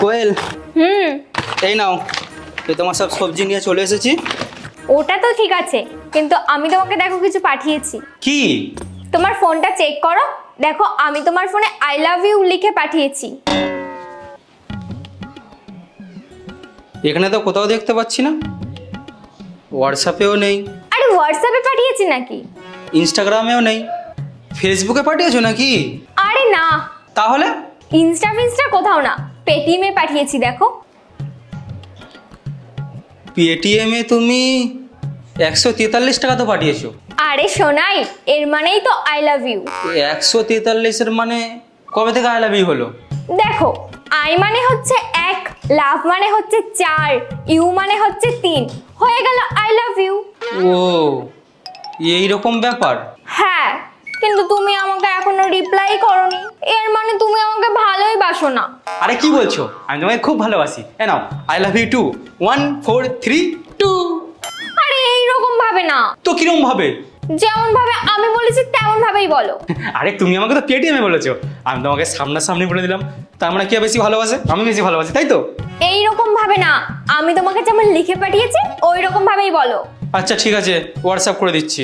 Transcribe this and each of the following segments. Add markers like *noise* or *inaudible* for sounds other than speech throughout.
কোয়েল হুম। এই নাও এই তোমার সব সবজি নিয়ে চলে এসেছি। ওটা তো ঠিক আছে কিন্তু আমি তোমাকে দেখো কিছু পাঠিয়েছি। কি? তোমার ফোনটা চেক করো দেখো আমি তোমার ফোনে আই লাভ ইউ লিখে পাঠিয়েছি। এখানে তো কোথাও দেখতে পাচ্ছি না। হোয়াটসঅ্যাপেও নেই। আরে হোয়াটসঅ্যাপে পাঠিয়েছি নাকি? ইনস্টাগ্রামেও নেই। ফেসবুকে পাঠিয়েছো নাকি? আরে না। তাহলে? ইনস্টা ফিনস্টা কোথাও না। পেটিএমে পাঠিয়েছি দেখো। পেটিএমে তুমি একশো তেতাল্লিশ টাকা তো পাঠিয়েছো। আরে শোনাই এর মানেই তো আই লাভ ইউ একশো তেতাল্লিশের মানে কবে থেকে আই লাভ ইউ হলো? দেখো আই মানে হচ্ছে এক লাভ মানে হচ্ছে চার ইউ মানে হচ্ছে তিন হয়ে গেল আই লাভ ইউ ও এই রকম ব্যাপার? হ্যাঁ কিন্তু তুমি আমাকে এখনও রিপ্লাই করনি। এর মানে তুমি আমাকে ভালোই বাসো না। আরে কি বলছো? আমি তোমাকে খুব ভালোবাসি। এ নাও I love you too one four three two আরে এইরকম ভাবে না। তো কীরকম ভাবে? যেমন ভাবে আমি বলেছি তেমন ভাবেই বলো। *laughs* আরে তুমি আমাকে তো পেটিএমে বলেছ। আমি তোমাকে সামনাসামনি বলে দিলাম। তার মানে কে বেশি ভালোবাসে? আমি বেশি ভালোবাসি তাই তো? এইরকম ভাবে না। আমি তোমাকে যেমন লিখে পাঠিয়েছি ওই রকম ভাবেই বলো। আচ্ছা ঠিক আছে। হোয়াটসঅ্যাপ করে দিচ্ছি।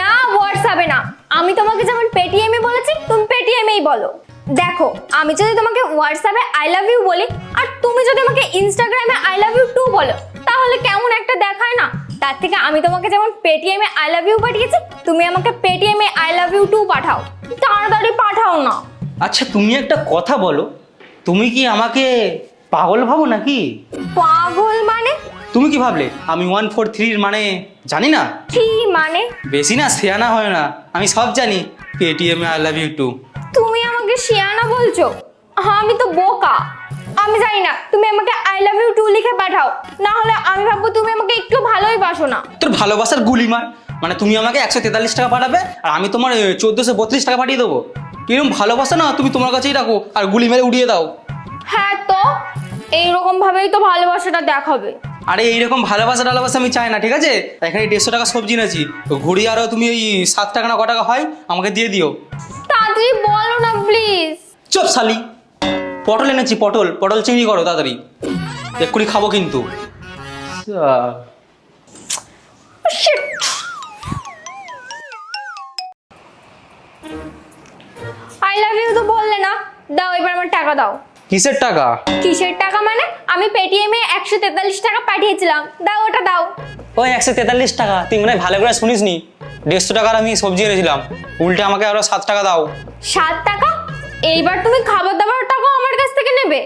না হোয়াটসঅ্যাপে না। আমি তোমাকে যেমন পেটিএমে বলেছি তুমি পেটিএমেই বলো। দেখো আমি যদি তোমাকে হোয়াটসঅ্যাপে আই লাভ ইউ বলি আর তুমি যদি আমাকে ইনস্টাগ্রামে আই লাভ ইউ টু বলো তাহলে কেমন একটা দেখায় না? তার থেকে আমি তোমাকে যেমন পেটিএমে আই লাভ ইউ পাঠিয়েছি তুমি আমাকে পেটিএমে আই লাভ ইউ টু পাঠাও। তাড়াতাড়ি পাঠাও না। আচ্ছা তুমি একটা কথা বলো তুমি কি আমাকে পাগল ভাবো নাকি? পাগল মানে? তুমি কি ভাবলে? আমি ওয়ান ফোর থ্রির মানে জানি না? কি মানে? বেশি না শেয়ানা হয় না আমি সব জানি পেটিএমে আই লাভ ইউ টু তুমি আমাকে শিয়ানা বলছো? হ্যাঁ আমি তো বোকা। আমি জানি না তুমি আমাকে আই লাভ ইউ টু লিখে পাঠাও। না হলে আমি ভাববো তুমি আমাকে একটু ভালোই বাসো না। তোর ভালোবাসার গুলি মার। মানে তুমি আমাকে একশো তেতাল্লিশ টাকা পাঠাবে আর আমি তোমার চোদ্দোশো বত্রিশ টাকা পাঠিয়ে দেবো। কীরকম ভালোবাসা না তুমি তোমার কাছেই রাখো আর গুলি মেরে উড়িয়ে দাও। হ্যাঁ তো এইরকম ভাবেই তো ভালোবাসাটা দেখাবে। আরে এইরকম ভালোবাসা টালোবাসা আমি চাই না ঠিক আছে? এখানে দেড়শো টাকা সবজি এনেছি। তো ঘুরি আরও তুমি ওই সাত টাকা না ক টাকা হয় আমাকে দিয়ে দিও। চপ শালি। পটল এনেছি পটল। পটল চিংড়ি করো তাড়াতাড়ি। এক্ষুনি খাব কিন্তু। আই লাভ ইউ তো বললে না। দাও এবার আমার টাকা দাও। কিসের টাকা? কিসের টাকা মানে? আমি পেটিএমে একশো তেতাল্লিশ টাকা পাঠিয়েছিলাম। দাও ওটা দাও। ওই একশো তেতাল্লিশ টাকা। তুই মনে হয় ভালো করে শুনিস নি দেড়শো টাকার আমি সবজি এনেছিলাম। উল্টে আমাকে আরও সাত টাকা দাও। সাত টাকা? এইবার তুমি খাবার দাবারটাও আমার কাছ থেকে নেবে।